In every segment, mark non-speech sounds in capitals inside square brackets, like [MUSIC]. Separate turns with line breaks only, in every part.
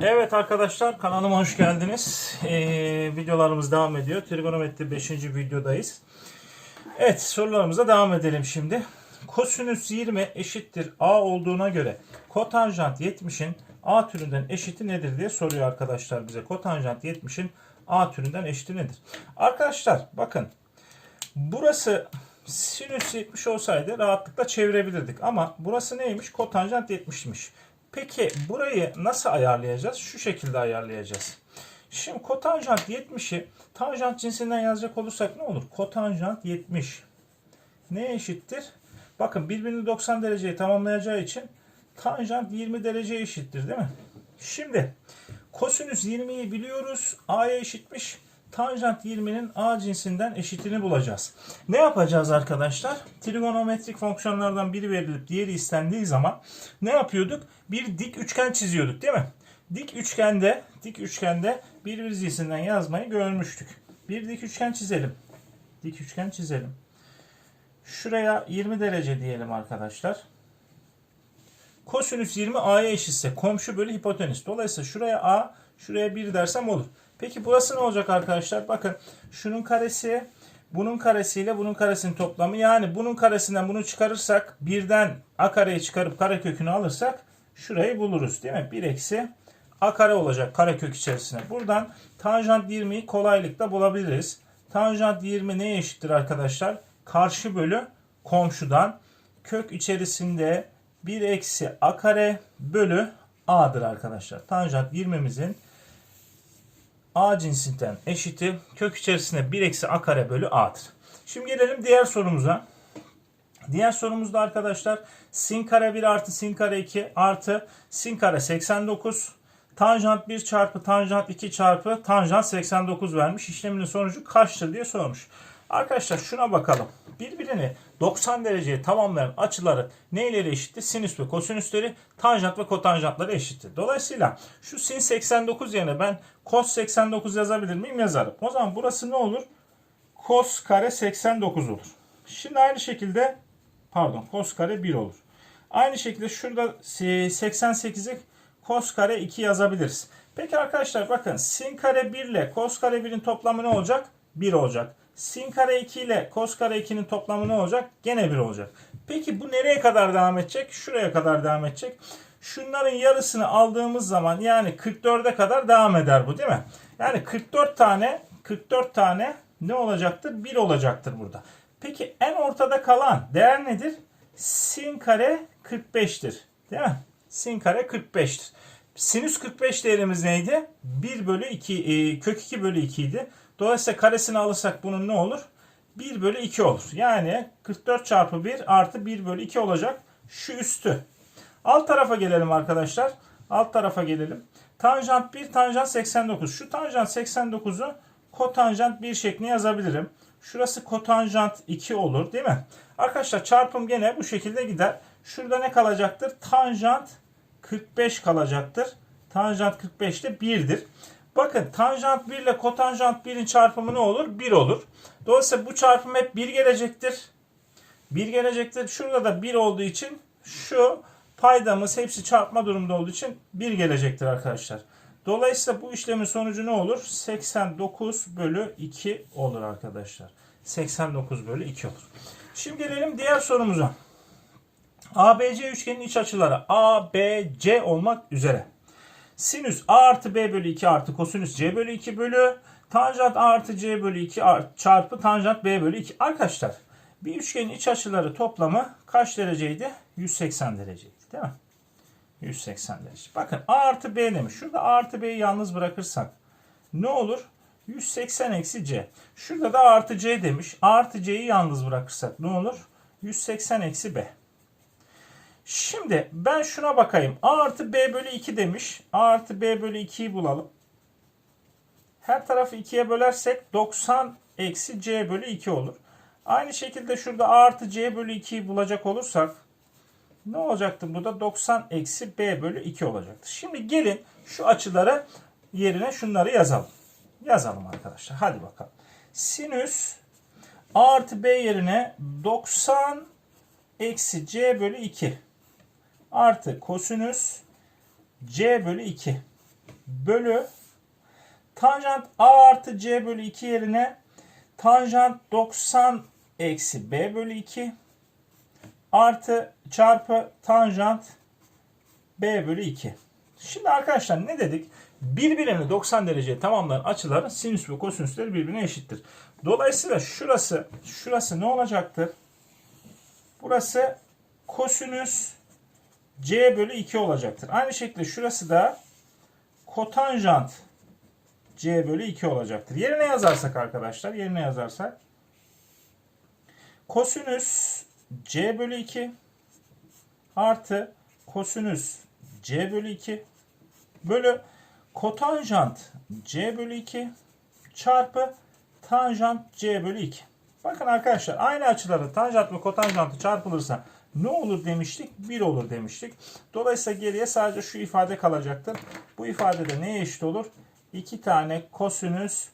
Evet arkadaşlar kanalıma hoş geldiniz. Ee, videolarımız devam ediyor. Trigonometri 5. videodayız. Evet sorularımıza devam edelim şimdi. Kosinüs 20 eşittir A olduğuna göre kotanjant 70'in A türünden eşiti nedir diye soruyor arkadaşlar bize. Kotanjant 70'in A türünden eşiti nedir? Arkadaşlar bakın burası sinüs 70 olsaydı rahatlıkla çevirebilirdik. Ama burası neymiş? Kotanjant 70'miş. Peki burayı nasıl ayarlayacağız? Şu şekilde ayarlayacağız. Şimdi kotanjant 70'i tanjant cinsinden yazacak olursak ne olur? Kotanjant 70 neye eşittir? Bakın birbirini 90 dereceyi tamamlayacağı için tanjant 20 derece eşittir değil mi? Şimdi kosinüs 20'yi biliyoruz. A'ya eşitmiş. Tanjant 20'nin A cinsinden eşitini bulacağız. Ne yapacağız arkadaşlar? Trigonometrik fonksiyonlardan biri verilip diğeri istendiği zaman ne yapıyorduk? Bir dik üçgen çiziyorduk değil mi? Dik üçgende, dik üçgende bir cinsinden yazmayı görmüştük. Bir dik üçgen çizelim. Dik üçgen çizelim. Şuraya 20 derece diyelim arkadaşlar. Kosinüs 20 A'ya eşitse komşu bölü hipotenüs. Dolayısıyla şuraya A, şuraya 1 dersem olur. Peki burası ne olacak arkadaşlar? Bakın şunun karesi, bunun karesiyle bunun karesinin toplamı. Yani bunun karesinden bunu çıkarırsak birden A kareyi çıkarıp karekökünü alırsak şurayı buluruz değil mi? 1 eksi A kare olacak karekök içerisine. Buradan tanjant 20'yi kolaylıkla bulabiliriz. Tanjant 20 neye eşittir arkadaşlar? Karşı bölü komşudan kök içerisinde 1 eksi A kare bölü A'dır arkadaşlar. Tanjant 20'mizin A cinsinden eşiti kök içerisinde 1 eksi A kare bölü A'dır. Şimdi gelelim diğer sorumuza. Diğer sorumuzda arkadaşlar sin kare 1 artı sin kare 2 artı sin kare 89 tanjant 1 çarpı tanjant 2 çarpı tanjant 89 vermiş. İşleminin sonucu kaçtır diye sormuş. Arkadaşlar şuna bakalım. Birbirini 90 dereceye tamamlayan açıları neyleri eşittir? Sinüs ve kosinüsleri tanjant ve kotanjantları eşittir. Dolayısıyla şu sin 89 yerine ben kos 89 yazabilir miyim? Yazarım. O zaman burası ne olur? Kos kare 89 olur. Şimdi aynı şekilde pardon kos kare 1 olur. Aynı şekilde şurada 88'i kos kare 2 yazabiliriz. Peki arkadaşlar bakın sin kare 1 ile kos kare 1'in toplamı ne olacak? 1 olacak. Sin kare 2 ile kos kare 2'nin toplamı ne olacak? Gene 1 olacak. Peki bu nereye kadar devam edecek? Şuraya kadar devam edecek. Şunların yarısını aldığımız zaman yani 44'e kadar devam eder bu değil mi? Yani 44 tane 44 tane ne olacaktır? 1 olacaktır burada. Peki en ortada kalan değer nedir? Sin kare 45'tir. Değil mi? Sin kare 45'tir. Sinüs 45 değerimiz neydi? 1 bölü 2, e, kök 2 bölü 2 idi. Dolayısıyla karesini alırsak bunun ne olur? 1 bölü 2 olur. Yani 44 çarpı 1 artı 1 bölü 2 olacak. Şu üstü. Alt tarafa gelelim arkadaşlar. Alt tarafa gelelim. Tanjant 1, tanjant 89. Şu tanjant 89'u kotanjant 1 şeklinde yazabilirim. Şurası kotanjant 2 olur değil mi? Arkadaşlar çarpım gene bu şekilde gider. Şurada ne kalacaktır? Tanjant 45 kalacaktır. Tanjant 45 de 1'dir. Bakın tanjant 1 ile kotanjant 1'in çarpımı ne olur? 1 olur. Dolayısıyla bu çarpım hep 1 gelecektir. 1 gelecektir. Şurada da 1 olduğu için şu paydamız hepsi çarpma durumda olduğu için 1 gelecektir arkadaşlar. Dolayısıyla bu işlemin sonucu ne olur? 89 bölü 2 olur arkadaşlar. 89 bölü 2 olur. Şimdi gelelim diğer sorumuza. ABC üçgenin iç açıları ABC olmak üzere. Sinüs A artı B bölü 2 artı kosinüs C bölü 2 bölü tanjant A artı C bölü 2 çarpı tanjant B bölü 2. Arkadaşlar bir üçgenin iç açıları toplamı kaç dereceydi? 180 dereceydi değil mi? 180 derece. Bakın A artı B demiş. Şurada A artı B'yi yalnız bırakırsak ne olur? 180 eksi C. Şurada da A artı C demiş. A artı C'yi yalnız bırakırsak ne olur? 180 eksi B. Şimdi ben şuna bakayım. A artı B bölü 2 demiş. A artı B bölü 2'yi bulalım. Her tarafı 2'ye bölersek 90 eksi C bölü 2 olur. Aynı şekilde şurada A artı C bölü 2'yi bulacak olursak ne olacaktı burada? 90 eksi B bölü 2 olacaktı. Şimdi gelin şu açıları yerine şunları yazalım. Yazalım arkadaşlar. Hadi bakalım. Sinüs A artı B yerine 90 eksi C bölü 2 artı kosinüs C bölü 2. bölü tanjant A artı C bölü 2 yerine tanjant 90 eksi B bölü 2 artı çarpı tanjant B bölü 2. Şimdi arkadaşlar ne dedik? Birbirini 90 dereceye tamamlayan açıların sinüs ve kosinüsleri birbirine eşittir. Dolayısıyla şurası şurası ne olacaktır? Burası kosinüs C bölü 2 olacaktır. Aynı şekilde şurası da kotanjant C bölü 2 olacaktır. Yerine yazarsak arkadaşlar, yerine yazarsak kosinüs C bölü 2 artı kosinüs C bölü 2 bölü kotanjant C bölü 2 çarpı tanjant C bölü 2. Bakın arkadaşlar aynı açıları tanjant ve kotanjantı çarpılırsa ne olur demiştik? 1 olur demiştik. Dolayısıyla geriye sadece şu ifade kalacaktır. Bu ifade de neye eşit olur? 2 tane kosinüs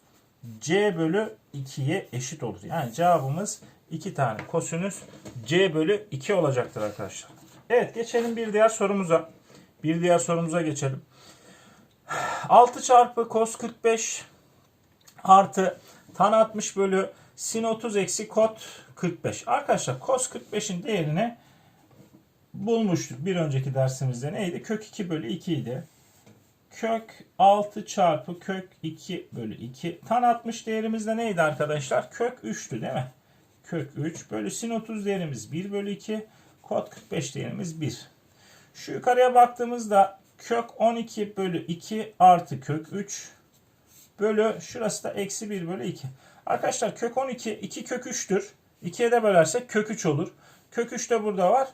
C bölü 2'ye eşit olur. Yani cevabımız 2 tane kosinüs C bölü 2 olacaktır arkadaşlar. Evet geçelim bir diğer sorumuza. Bir diğer sorumuza geçelim. 6 çarpı cos 45 artı tan 60 bölü sin 30 eksi kot 45. Arkadaşlar cos 45'in değerini bulmuştuk. Bir önceki dersimizde neydi? Kök 2 bölü 2 idi. Kök 6 çarpı kök 2 bölü 2. Tan 60 değerimiz de neydi arkadaşlar? Kök 3'tü değil mi? Kök 3 bölü sin 30 değerimiz 1 bölü 2. Kot 45 değerimiz 1. Şu yukarıya baktığımızda kök 12 bölü 2 artı kök 3 bölü şurası da eksi 1 bölü 2. Arkadaşlar kök 12 2 kök 3'tür. 2'ye de bölersek kök 3 olur. Kök 3 de burada var.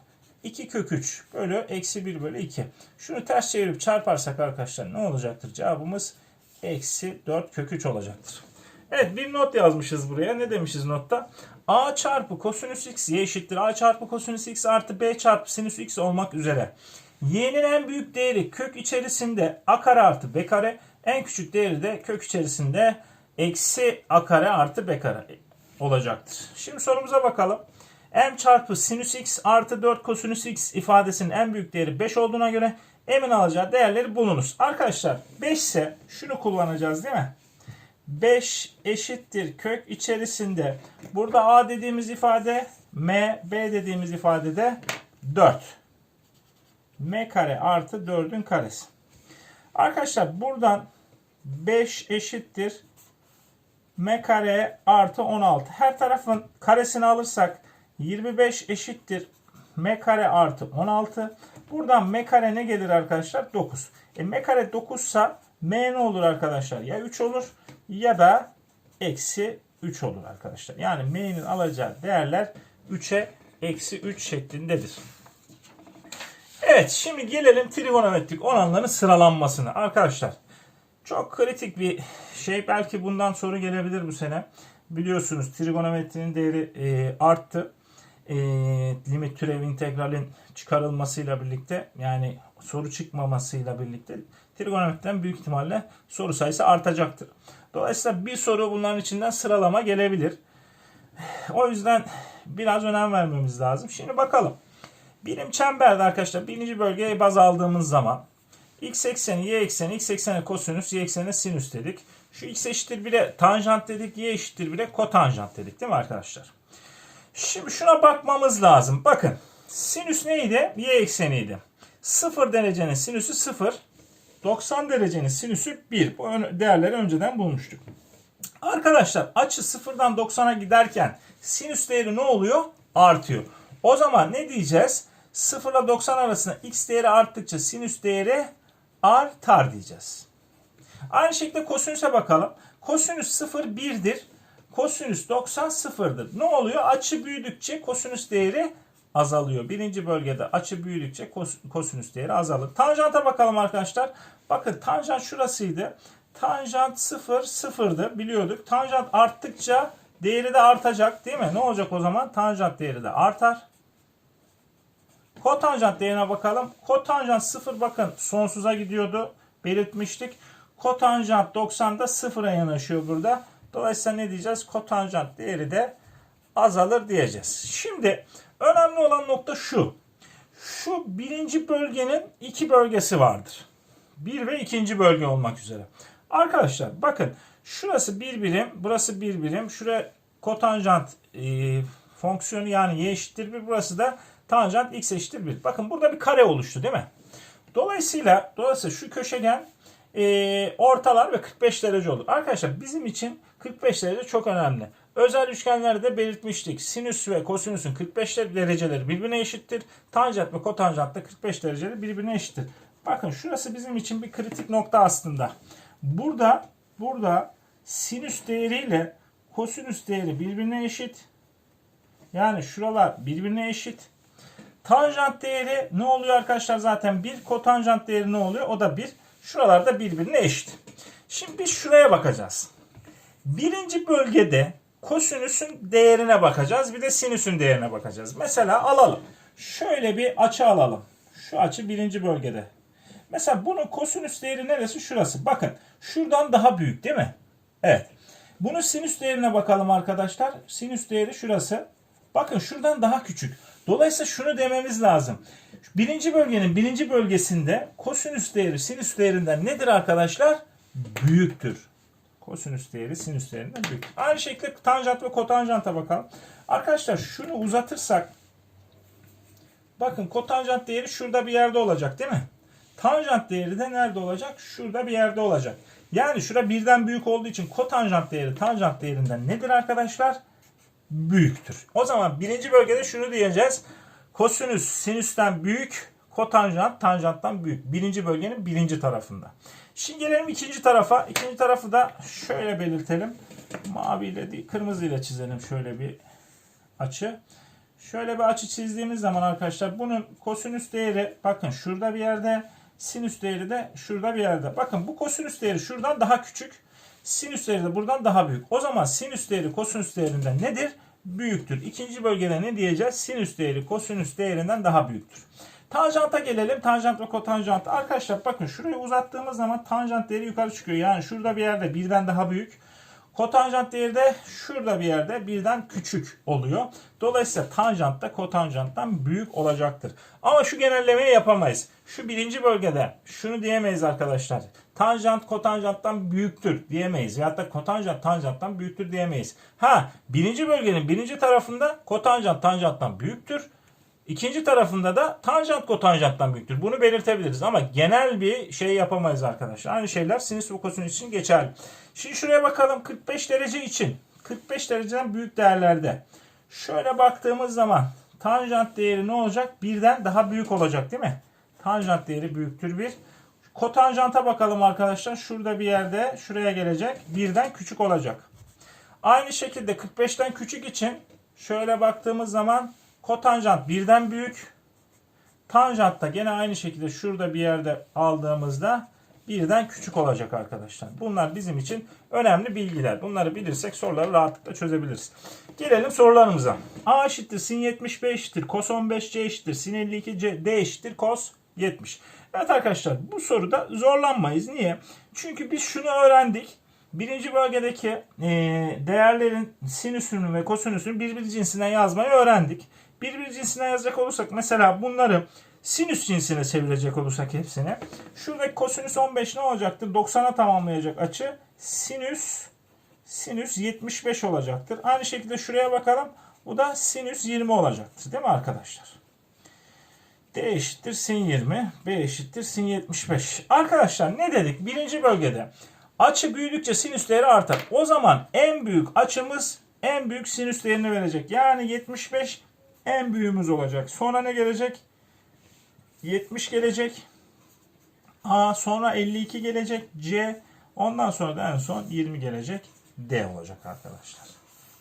2 kök 3 bölü eksi 1 bölü 2. Şunu ters çevirip çarparsak arkadaşlar ne olacaktır? Cevabımız eksi 4 kök 3 olacaktır. Evet bir not yazmışız buraya. Ne demişiz notta? A çarpı kosinüs x y eşittir. A çarpı kosinüs x artı b çarpı sinüs x olmak üzere. Y'nin en büyük değeri kök içerisinde a kare artı b kare. En küçük değeri de kök içerisinde eksi a kare artı b kare olacaktır. Şimdi sorumuza bakalım. M çarpı sinüs x artı 4 kosinüs x ifadesinin en büyük değeri 5 olduğuna göre m'in alacağı değerleri bulunuz. Arkadaşlar 5 ise şunu kullanacağız değil mi? 5 eşittir kök içerisinde. Burada a dediğimiz ifade m, b dediğimiz ifade de 4. m kare artı 4'ün karesi. Arkadaşlar buradan 5 eşittir m kare artı 16. Her tarafın karesini alırsak 25 eşittir m kare artı 16. Buradan m kare ne gelir arkadaşlar? 9. E m kare 9 ise m ne olur arkadaşlar? Ya 3 olur ya da eksi 3 olur arkadaşlar. Yani m'nin alacağı değerler 3'e eksi 3 şeklindedir. Evet şimdi gelelim trigonometrik oranların sıralanmasına. Arkadaşlar çok kritik bir şey. Belki bundan soru gelebilir bu sene. Biliyorsunuz trigonometrinin değeri e, arttı. E, limit türev integralin çıkarılmasıyla birlikte yani soru çıkmamasıyla birlikte trigonometriden büyük ihtimalle soru sayısı artacaktır. Dolayısıyla bir soru bunların içinden sıralama gelebilir. [SIGHS] O yüzden biraz önem vermemiz lazım. Şimdi bakalım. Birim çemberde arkadaşlar birinci bölgeye baz aldığımız zaman x ekseni, y ekseni, x ekseni kosinüs, y ekseni sinüs dedik. Şu x eşittir 1'e tanjant dedik, y eşittir 1'e kotanjant dedik değil mi arkadaşlar? Şimdi şuna bakmamız lazım. Bakın sinüs neydi? Y ekseniydi. 0 derecenin sinüsü 0. 90 derecenin sinüsü 1. Bu değerleri önceden bulmuştuk. Arkadaşlar açı 0'dan 90'a giderken sinüs değeri ne oluyor? Artıyor. O zaman ne diyeceğiz? 0 ile 90 arasında x değeri arttıkça sinüs değeri artar diyeceğiz. Aynı şekilde kosinüse bakalım. Kosinüs 0 1'dir. Kosinüs 90 0'dır. Ne oluyor? Açı büyüdükçe kosinüs değeri azalıyor. Birinci bölgede açı büyüdükçe kosinüs değeri azalır. Tanjanta bakalım arkadaşlar. Bakın tanjant şurasıydı. Tanjant 0 0'dı biliyorduk. Tanjant arttıkça değeri de artacak değil mi? Ne olacak o zaman? Tanjant değeri de artar. Kotanjant değerine bakalım. Kotanjant 0 bakın sonsuza gidiyordu. Belirtmiştik. Kotanjant 90'da sıfıra yanaşıyor burada. Dolayısıyla ne diyeceğiz? Kotanjant değeri de azalır diyeceğiz. Şimdi önemli olan nokta şu. Şu birinci bölgenin iki bölgesi vardır. Bir ve ikinci bölge olmak üzere. Arkadaşlar bakın şurası bir birim, burası bir birim. Şuraya kotanjant e, fonksiyonu yani y eşittir 1. Burası da tanjant x eşittir 1. Bakın burada bir kare oluştu değil mi? Dolayısıyla dolayısıyla şu köşegen e, ortalar ve 45 derece olur. Arkadaşlar bizim için 45 derece çok önemli. Özel üçgenlerde de belirtmiştik. Sinüs ve kosinüsün 45 dereceleri birbirine eşittir. Tanjant ve kotanjant da 45 dereceleri birbirine eşittir. Bakın şurası bizim için bir kritik nokta aslında. Burada burada sinüs değeriyle kosinüs değeri birbirine eşit. Yani şuralar birbirine eşit. Tanjant değeri ne oluyor arkadaşlar zaten bir kotanjant değeri ne oluyor? O da bir. Şuralarda birbirine eşit. Şimdi biz şuraya bakacağız. Birinci bölgede kosinüsün değerine bakacağız. Bir de sinüsün değerine bakacağız. Mesela alalım. Şöyle bir açı alalım. Şu açı birinci bölgede. Mesela bunun kosinüs değeri neresi? Şurası. Bakın şuradan daha büyük değil mi? Evet. Bunun sinüs değerine bakalım arkadaşlar. Sinüs değeri şurası. Bakın şuradan daha küçük. Dolayısıyla şunu dememiz lazım. Birinci bölgenin birinci bölgesinde kosinüs değeri sinüs değerinden nedir arkadaşlar? Büyüktür. Kosinüs değeri sinüs değerinden büyük. Aynı şekilde tanjant ve kotanjanta bakalım. Arkadaşlar şunu uzatırsak bakın kotanjant değeri şurada bir yerde olacak değil mi? Tanjant değeri de nerede olacak? Şurada bir yerde olacak. Yani şura birden büyük olduğu için kotanjant değeri tanjant değerinden nedir arkadaşlar? Büyüktür. O zaman birinci bölgede şunu diyeceğiz. Kosinüs sinüsten büyük, kotanjant tanjanttan büyük. Birinci bölgenin birinci tarafında. Şimdi gelelim ikinci tarafa. İkinci tarafı da şöyle belirtelim. Maviyle değil, kırmızıyla çizelim şöyle bir açı. Şöyle bir açı çizdiğimiz zaman arkadaşlar bunun kosinüs değeri bakın şurada bir yerde, sinüs değeri de şurada bir yerde. Bakın bu kosinüs değeri şuradan daha küçük. Sinüs değeri de buradan daha büyük. O zaman sinüs değeri kosinüs değerinden nedir? Büyüktür. İkinci bölgede ne diyeceğiz? Sinüs değeri kosinüs değerinden daha büyüktür. Tanjanta gelelim. Tanjant ve kotanjant. Arkadaşlar bakın şurayı uzattığımız zaman tanjant değeri yukarı çıkıyor. Yani şurada bir yerde birden daha büyük. Kotanjant değeri de şurada bir yerde birden küçük oluyor. Dolayısıyla tanjant da kotanjanttan büyük olacaktır. Ama şu genellemeyi yapamayız. Şu birinci bölgede şunu diyemeyiz arkadaşlar. Tanjant kotanjanttan büyüktür diyemeyiz. Veyahut da kotanjant tanjanttan büyüktür diyemeyiz. Ha birinci bölgenin birinci tarafında kotanjant tanjanttan büyüktür. İkinci tarafında da tanjant kotanjanttan büyüktür. Bunu belirtebiliriz ama genel bir şey yapamayız arkadaşlar. Aynı şeyler sinüs ve kosinüs için geçerli. Şimdi şuraya bakalım 45 derece için. 45 dereceden büyük değerlerde. Şöyle baktığımız zaman tanjant değeri ne olacak? Birden daha büyük olacak değil mi? Tanjant değeri büyüktür bir. Kotanjanta bakalım arkadaşlar. Şurada bir yerde şuraya gelecek. Birden küçük olacak. Aynı şekilde 45'ten küçük için şöyle baktığımız zaman kotanjant birden büyük. Tanjant da gene aynı şekilde şurada bir yerde aldığımızda birden küçük olacak arkadaşlar. Bunlar bizim için önemli bilgiler. Bunları bilirsek soruları rahatlıkla çözebiliriz. Gelelim sorularımıza. A eşittir sin 75 eşittir cos 15 C eşittir sin 52 C, D eşittir cos 70. Evet arkadaşlar bu soruda zorlanmayız. Niye? Çünkü biz şunu öğrendik. Birinci bölgedeki değerlerin sinüsünü ve kosinüsünü birbiri cinsinden yazmayı öğrendik. Birbiri cinsinden yazacak olursak mesela bunları sinüs cinsine çevirecek olursak hepsini. Şuradaki kosinüs 15 ne olacaktır? 90'a tamamlayacak açı. Sinüs sinüs 75 olacaktır. Aynı şekilde şuraya bakalım. Bu da sinüs 20 olacaktır. Değil mi arkadaşlar? D eşittir sin 20. B eşittir sin 75. Arkadaşlar ne dedik? Birinci bölgede açı büyüdükçe sinüs değeri artar. O zaman en büyük açımız en büyük sinüs değerini verecek. Yani 75 en büyüğümüz olacak. Sonra ne gelecek? 70 gelecek. A sonra 52 gelecek. C ondan sonra da en son 20 gelecek. D olacak arkadaşlar.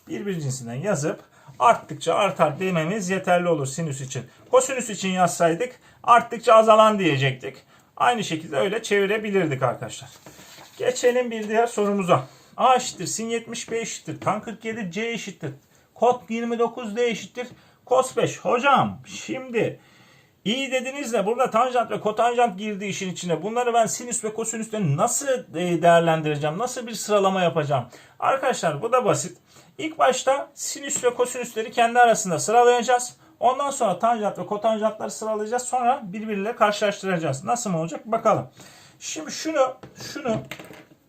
Birbir cinsinden yazıp arttıkça artar dememiz yeterli olur sinüs için. Kosinüs için yazsaydık arttıkça azalan diyecektik. Aynı şekilde öyle çevirebilirdik arkadaşlar. Geçelim bir diğer sorumuza. A eşittir sin 75 eşittir tan 47 C eşittir kod 29 D eşittir cos 5. Hocam şimdi iyi dediniz de burada tanjant ve kotanjant girdi işin içine. Bunları ben sinüs ve kosinüsle nasıl e, değerlendireceğim? Nasıl bir sıralama yapacağım? Arkadaşlar bu da basit. İlk başta sinüs ve kosinüsleri kendi arasında sıralayacağız. Ondan sonra tanjant ve kotanjantları sıralayacağız. Sonra birbiriyle karşılaştıracağız. Nasıl mı olacak? Bakalım. Şimdi şunu şunu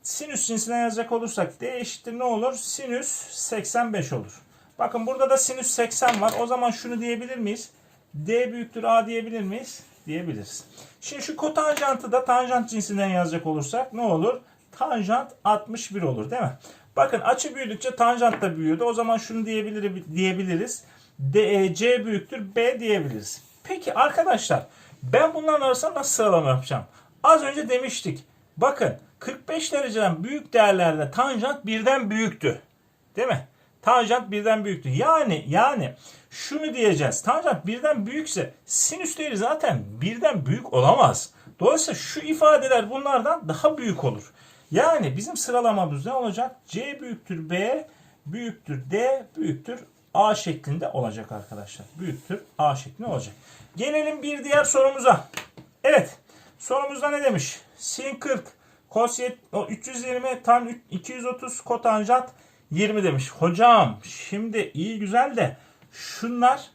sinüs cinsine yazacak olursak d eşittir ne olur? Sinüs 85 olur. Bakın burada da sinüs 80 var. O zaman şunu diyebilir miyiz? D büyüktür A diyebilir miyiz? Diyebiliriz. Şimdi şu kotanjantı da tanjant cinsinden yazacak olursak ne olur? Tanjant 61 olur değil mi? Bakın açı büyüdükçe tanjant da büyüyordu. O zaman şunu diyebilir, diyebiliriz. DEC büyüktür B diyebiliriz. Peki arkadaşlar ben bunların arasında nasıl sıralama yapacağım? Az önce demiştik. Bakın 45 dereceden büyük değerlerde tanjant birden büyüktü. Değil mi? Tanjant birden büyüktü. Yani yani şunu diyeceğiz. Tanjant birden büyükse sinüs değeri zaten birden büyük olamaz. Dolayısıyla şu ifadeler bunlardan daha büyük olur. Yani bizim sıralamamız ne olacak? C büyüktür B, büyüktür D, büyüktür A şeklinde olacak arkadaşlar. Büyüktür A şeklinde olacak. Gelelim bir diğer sorumuza. Evet. Sorumuzda ne demiş? Sin 40, cos yet- o 320, tan 230, kotanjant 20 demiş. Hocam şimdi iyi güzel de şunlar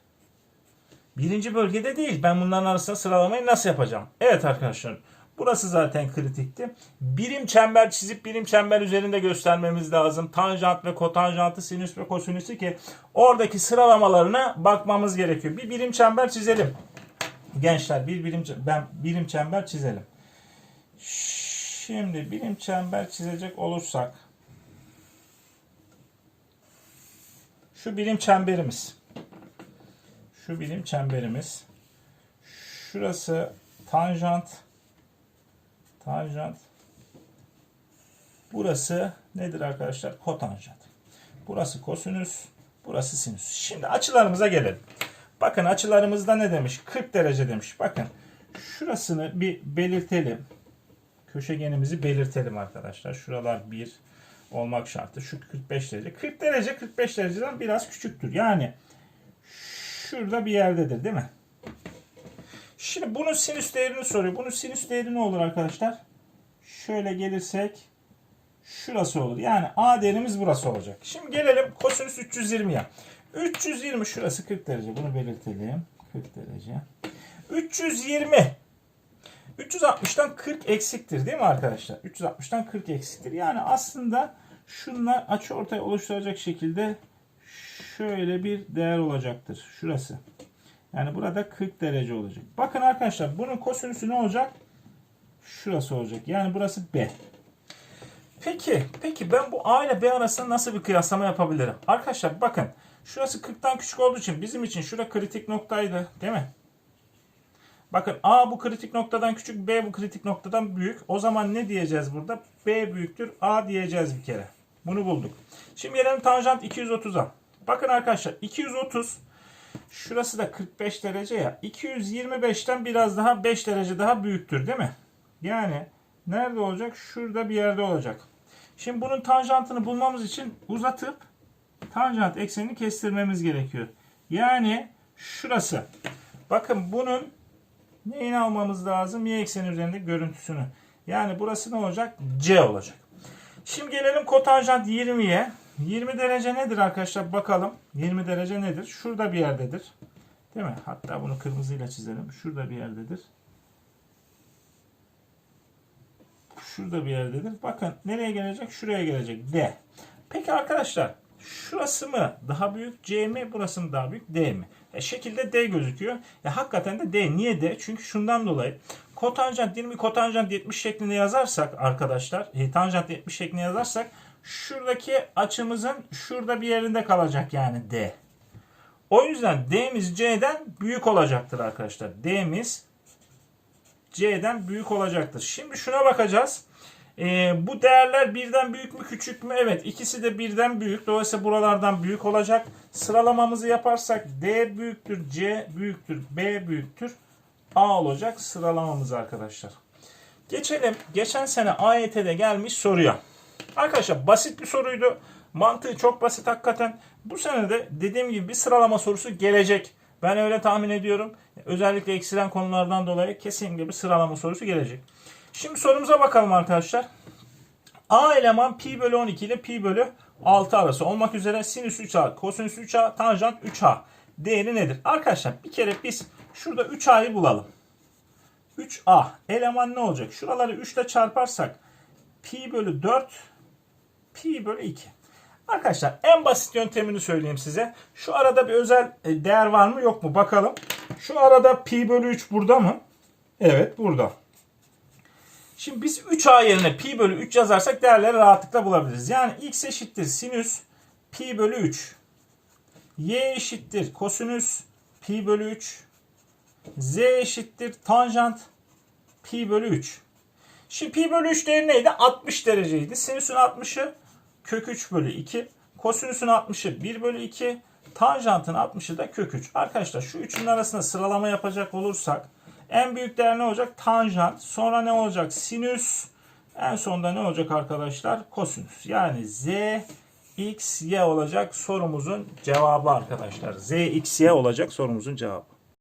birinci bölgede değil. Ben bunların arasında sıralamayı nasıl yapacağım? Evet arkadaşlar. Burası zaten kritikti. Birim çember çizip birim çember üzerinde göstermemiz lazım. Tanjant ve kotanjantı, sinüs ve kosinüsü ki oradaki sıralamalarına bakmamız gerekiyor. Bir birim çember çizelim. Gençler bir birim ben birim çember çizelim. Şimdi birim çember çizecek olursak şu birim çemberimiz. Şu birim çemberimiz. Şurası tanjant tanjant. Burası nedir arkadaşlar? Kotanjant. Burası kosinüs, burası sinüs. Şimdi açılarımıza gelelim. Bakın açılarımızda ne demiş? 40 derece demiş. Bakın şurasını bir belirtelim. Köşegenimizi belirtelim arkadaşlar. Şuralar 1 olmak şartı. Şu 45 derece. 40 derece 45 dereceden biraz küçüktür. Yani şurada bir yerdedir değil mi? Şimdi bunun sinüs değerini soruyor. Bunun sinüs değeri ne olur arkadaşlar? Şöyle gelirsek şurası olur. Yani A değerimiz burası olacak. Şimdi gelelim kosinüs 320'ye. 320 şurası 40 derece. Bunu belirtelim. 40 derece. 320 360'tan 40 eksiktir değil mi arkadaşlar? 360'tan 40 eksiktir. Yani aslında şunlar açı ortaya oluşturacak şekilde şöyle bir değer olacaktır. Şurası. Yani burada 40 derece olacak. Bakın arkadaşlar bunun kosinüsü ne olacak? Şurası olacak. Yani burası B. Peki, peki ben bu A ile B arasında nasıl bir kıyaslama yapabilirim? Arkadaşlar bakın şurası 40'tan küçük olduğu için bizim için şura kritik noktaydı değil mi? Bakın A bu kritik noktadan küçük, B bu kritik noktadan büyük. O zaman ne diyeceğiz burada? B büyüktür, A diyeceğiz bir kere. Bunu bulduk. Şimdi gelelim tanjant 230'a. Bakın arkadaşlar 230 şurası da 45 derece ya. 225'ten biraz daha 5 derece daha büyüktür değil mi? Yani nerede olacak? Şurada bir yerde olacak. Şimdi bunun tanjantını bulmamız için uzatıp tanjant eksenini kestirmemiz gerekiyor. Yani şurası. Bakın bunun neyini almamız lazım? Y ekseni üzerinde görüntüsünü. Yani burası ne olacak? C olacak. Şimdi gelelim kotanjant 20'ye. 20 derece nedir arkadaşlar? Bakalım. 20 derece nedir? Şurada bir yerdedir. Değil mi? Hatta bunu kırmızıyla çizelim. Şurada bir yerdedir. Şurada bir yerdedir. Bakın nereye gelecek? Şuraya gelecek. D. Peki arkadaşlar şurası mı daha büyük C mi? Burası mı daha büyük D mi? E, şekilde D gözüküyor. E, hakikaten de D. Niye D? Çünkü şundan dolayı kotanjant 20 kotanjant 70 şeklinde yazarsak arkadaşlar e, tanjant 70 şeklinde yazarsak şuradaki açımızın şurada bir yerinde kalacak yani D. O yüzden D'miz C'den büyük olacaktır arkadaşlar. D'miz C'den büyük olacaktır. Şimdi şuna bakacağız. Ee, bu değerler birden büyük mü küçük mü? Evet ikisi de birden büyük. Dolayısıyla buralardan büyük olacak. Sıralamamızı yaparsak D büyüktür, C büyüktür, B büyüktür, A olacak sıralamamız arkadaşlar. Geçelim. Geçen sene AYT'de gelmiş soruya. Arkadaşlar basit bir soruydu. Mantığı çok basit hakikaten. Bu sene de dediğim gibi bir sıralama sorusu gelecek. Ben öyle tahmin ediyorum. Özellikle eksilen konulardan dolayı kesinlikle bir sıralama sorusu gelecek. Şimdi sorumuza bakalım arkadaşlar. A eleman pi bölü 12 ile pi bölü 6 arası olmak üzere sinüs 3A, kosinüs 3A, tanjant 3A değeri nedir? Arkadaşlar bir kere biz şurada 3A'yı bulalım. 3a. Eleman ne olacak? Şuraları 3 ile çarparsak pi bölü 4 pi bölü 2. Arkadaşlar en basit yöntemini söyleyeyim size. Şu arada bir özel e, değer var mı yok mu bakalım. Şu arada pi bölü 3 burada mı? Evet burada. Şimdi biz 3a yerine pi bölü 3 yazarsak değerleri rahatlıkla bulabiliriz. Yani x eşittir sinüs pi bölü 3. y eşittir kosinüs pi bölü 3. z eşittir tanjant pi bölü 3. Şimdi pi bölü 3 değeri neydi? 60 dereceydi. Sinüsün 60'ı kök 3 bölü 2. Kosinüsün 60'ı 1 bölü 2. Tanjantın 60'ı da kök 3. Arkadaşlar şu üçünün arasında sıralama yapacak olursak en büyük değer ne olacak? Tanjant. Sonra ne olacak? Sinüs. En sonunda ne olacak arkadaşlar? Kosinüs. Yani z x y olacak sorumuzun cevabı arkadaşlar. z x y olacak sorumuzun cevabı.